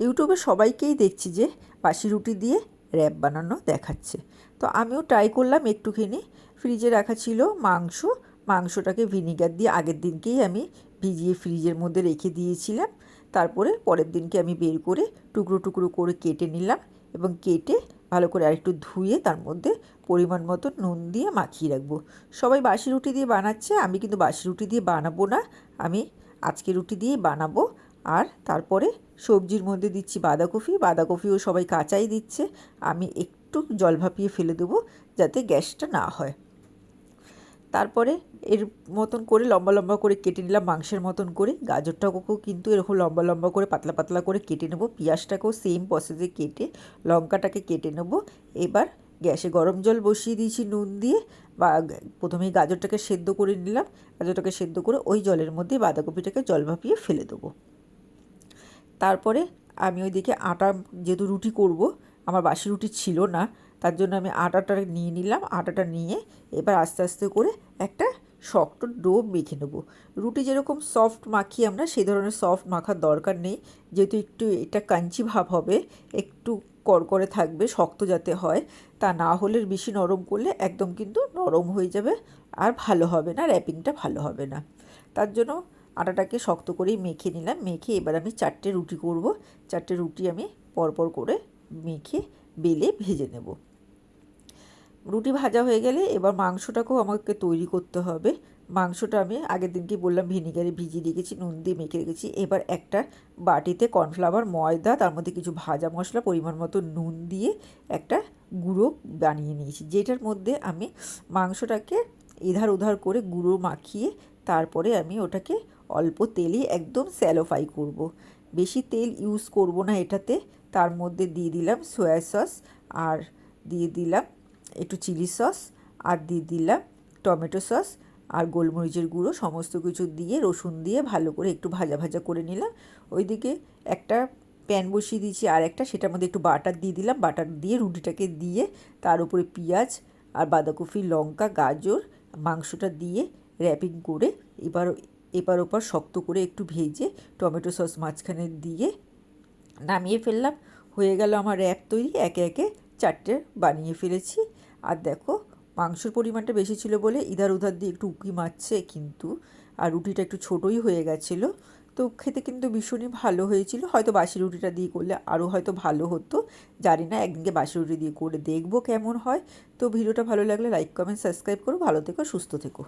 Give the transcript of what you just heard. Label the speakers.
Speaker 1: ইউটিউবে সবাইকেই দেখছি যে বাসি রুটি দিয়ে র্যাপ বানানো দেখাচ্ছে। তো আমিও ট্রাই করলাম একটুখানি। ফ্রিজে রাখা ছিল মাংস। মাংসটাকে ভিনিগার দিয়ে আগের দিনকেই আমি ভিজিয়ে ফ্রিজের মধ্যে রেখে দিয়েছিলাম। তারপরে পরের দিনকে আমি বের করে টুকরো টুকরো করে কেটে নিলাম এবং কেটে ভালো করে আরেকটু ধুয়ে তার মধ্যে পরিমাণ মতো নুন দিয়ে মাখিয়ে রাখব। সবাই বাসি রুটি দিয়ে বানাচ্ছে, আমি কিন্তু বাসি রুটি দিয়ে বানাবো না। আমি আজকে রুটি দিয়েই বানাবো। আর তারপরে সবজির মধ্যে দিচ্ছি বাঁধাকপি। বাঁধাকপিও সবাই কাঁচাই দিচ্ছে। আমি একটু জল ভাপিয়ে ফেলে দেবো যাতে গ্যাসটা না হয়। তারপরে এর মতন করে লম্বা লম্বা করে কেটে নিলাম মাংসের মতন করে। গাজরটাকেও কিন্তু এরকম লম্বা লম্বা করে পাতলা পাতলা করে কেটে নেব। পেঁয়াজটাকেও সেম প্রসেসে কেটে লঙ্কাটাকে কেটে নেব। এবার গ্যাসে গরম জল বসিয়ে দিয়েছি নুন দিয়ে। বা প্রথমেই গাজরটাকে সেদ্ধ করে নিলাম। গাজরটাকে সেদ্ধ করে ওই জলের মধ্যে বাঁধাকপিটাকে জল ভাপিয়ে ফেলে দেবো। তারপরে আমি ওইদিকে আটা যেহেতু রুটি করব, আমার বাসি রুটি ছিল না, তার জন্য আমি আটাটা নিয়ে নিলাম, আটাটা নিয়ে এবার আস্তে আস্তে করে একটা শক্ত ডো মেখে নেব। রুটি যেরকম সফট মাখি আমরা সেই ধরনের সফট মাখার দরকার নেই, যেহেতু একটু এটা কাঞ্চি ভাব হবে, একটু করকরে থাকবে, শক্ত যাতে হয়, তা না হলে বেশি নরম করলে একদম কিন্তু নরম হয়ে যাবে আর ভালো হবে না র্যাপিংটা ভালো হবে না। তার জন্য আটাটাকে শক্ত করেই মেখে নিলাম। মেখে এবার আমি চারটে রুটি করব। চারটে রুটি আমি পরপর করে মেখে বেলে ভেজে নেব। রুটি ভাজা হয়ে গেলে এবার মাংসটাকেও আমাকে তৈরি করতে হবে। মাংসটা আমি আগের দিনকে বললাম ভিনিগারে ভিজিয়ে রেখেছি, নুন দিয়ে মেখে রেখেছি। এবার একটা বাটিতে কর্নফ্লাওয়ার, ময়দা, তার মধ্যে কিছু ভাজা মশলা, পরিমাণ মতো নুন দিয়ে একটা গুঁড়ো বানিয়ে নিয়েছি। যেটার মধ্যে আমি মাংসটাকে এধার উধার করে গুঁড়ো মাখিয়ে তারপরে আমি ওটাকে অল্প তেলে একদম স্যালো ফ্রাই করব। বেশি তেল ইউজ করব না এটাতে। তার মধ্যে দিয়ে দিলাম সয়া সস আর দিয়ে দিলাম একটু চিলি সস আর দিয়ে দিলাম টমেটো সস আর গোলমরিচের গুঁড়ো। সমস্ত কিছু দিয়ে রসুন দিয়ে ভালো করে একটু ভাজা ভাজা করে নিলাম। ওইদিকে একটা প্যান বসিয়ে দিয়েছি আর একটা। সেটার মধ্যে একটু বাটার দিয়ে দিলাম। বাটার দিয়ে রুটিটাকে দিয়ে তার উপরে পেঁয়াজ আর বাঁধাকপি, লঙ্কা, গাজর মাংসটা দিয়ে র্যাপিং করে এবার এপার ওপার শক্ত করে একটু ভেজে টমেটো সস মাঝখানে দিয়ে নামিয়ে ফেললাম। হয়ে গেল আমার র্যাপ তৈরি, একে একে চারটে বানিয়ে ফেলেছি। আর দেখো, মাংসর পরিমাণটা বেশি ছিল বলে ইধার উধার দিয়ে একটু উকি মারছে কিন্তু, আর রুটিটা একটু ছোটোই হয়ে গেছিল। তো খেতে কিন্তু ভীষণই ভালো হয়েছিল। হয়তো বাসি রুটিটা দিয়ে করলে আরও হয়তো ভালো হতো। জানি না, একদিনকে বাসি রুটি দিয়ে করে দেখব কেমন হয়। তো ভিডিওটা ভালো লাগলে লাইক, কমেন্ট, সাবস্ক্রাইব করো। ভালো থেকো, সুস্থ থেকো।